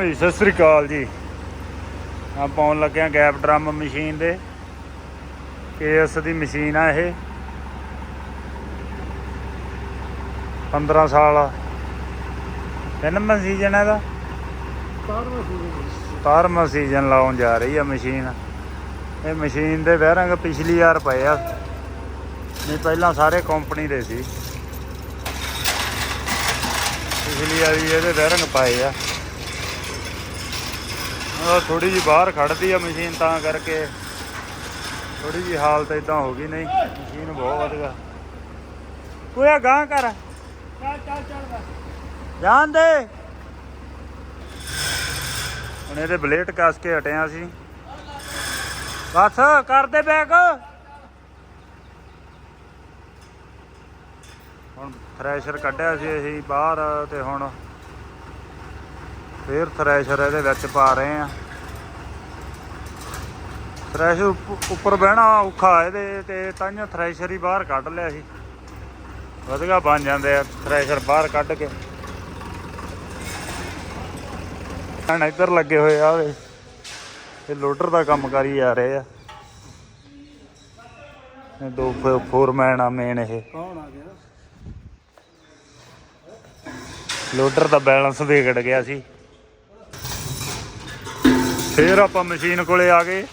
ਜੀ, ਸਤਿ ਸ੍ਰੀ ਅਕਾਲ ਜੀ। ਆ ਪਾਉਣ ਲੱਗਿਆ ਗੈਪ ਡਰਮ ਮਸ਼ੀਨ ਦੇ। ਕੇਐਸ ਦੀ ਮਸ਼ੀਨ ਆ ਇਹ। 15 ਸਾਲ ਤਿੰਨਵਾਂ ਸੀਜ਼ਨ ਹੈ ਇਹਦਾ। 17ਵਾਂ ਸੀਜ਼ਨ ਲਾਉਣ ਜਾ ਰਹੀ ਆ ਮਸ਼ੀਨ। ਇਹ ਮਸ਼ੀਨ ਦੇ ਬੈਰੰਗ ਪਿਛਲੀ ਵਾਰ ਪਏ ਆ। ਨਹੀਂ, ਪਹਿਲਾਂ ਸਾਰੇ ਕੰਪਨੀ ਦੇ ਸੀ। ਪਿਛਲੀ ਵਾਰੀ ਇਹਦੇ ਬੈਰੰਗ ਪਾਏ ਆ। ਥੋੜੀ ਜੀ ਬਾਹਰ ਖੜਦੀ ਆ ਮਸ਼ੀਨ ਤਾਂ ਕਰਕੇ। ਥੋੜੀ ਜੀ ਹਾਲਤ ਇਦਾਂ ਹੋ ਗਈ ਨਹੀਂ ਮਸ਼ੀਨ ਬਹੁਤ ਵਧੀਆ ਕੋਈ ਗਾਂ ਕਰ। ਚੱਲ ਚੱਲ ਚੱਲ ਜਾਣ ਦੇ। ਹੁਣ ਇਹਦੇ ਬਲੇਟ ਕੱਸ ਕੇ ਹਟਿਆ ਸੀ। ਬਸ ਕਰ ਦੇ ਬੈਗ। ਹੁਣ ਥ੍ਰੈਸ਼ਰ ਕੱਢਿਆ ਸੀ ਅਸੀਂ ਬਾਹਰ ਤੇ ਹੁਣ ਫੇਰ ਥ੍ਰੈਸ਼ਰ ਇਹਦੇ ਵਿੱਚ ਪਾ ਰਹੇ ਆ। ਥ੍ਰੈਸ਼ਰ ਉੱਪ- ਉੱਪਰ ਬਹਿਣਾ ਔਖਾ ਇਹਦੇ ਤੇ ਤਾਂਹੀਓ ਥ੍ਰੈਸ਼ਰ ਹੀ ਬਾਹਰ ਕੱਢ ਲਿਆ ਸੀ। ਵਧੀਆ ਬਣ ਜਾਂਦੇ ਆ ਥ੍ਰੈਸ਼ਰ ਬਾਹਰ ਕੱਢ ਕੇ। ਹੁਣ ਇੱਧਰ ਲੱਗੇ ਹੋਏ ਆ ਵੇ ਇਹ ਲੋਡਰ ਦਾ ਕੰਮ ਕਰੀ ਜਾ ਰਹੇ ਆ। ਇਹ ਦੋ ਫੋਰਮੈਨ ਆ ਮੇਨ ਇਹ। ਕੌਣ ਆ ਗਿਆ? ਲੋਡਰ ਦਾ ਬੈਲੈਂਸ ਵਿਗੜ ਗਿਆ ਸੀ। ਫੇਰ ਆਪਾਂ ਮਸ਼ੀਨ ਕੋਲੇ ਆ ਗਏ।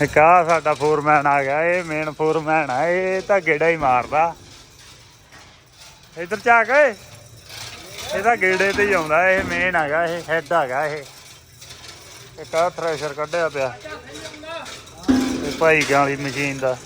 ਇਹ ਇਹ ਆ ਸਾਡਾ ਫੋਰਮੈਨ ਆ ਗਿਆ ਇਹ ਮੇਨ ਫੋਰਮੈਨ ਆ ਇਹ ਤਾਂ ਗੇੜਾ ਹੀ ਮਾਰਦਾ। ਇੱਧਰ ਝਾਕ ਓਏ। ਇਹ ਤਾਂ ਗੇੜੇ ਤੇ ਹੀ ਆਉਂਦਾ ਇਹ ਮੇਨ ਹੈਗਾ ਇਹ ਹੈਡ ਹੈਗਾ ਇਹ। ਇੱਕ ਆ ਥ੍ਰੈਸ਼ਰ ਕੱਢਿਆ ਪਿਆ। ਇਹ ਭਾਈ ਕਾਂ ਵਾਲੀ ਮਸ਼ੀਨ ਦਾ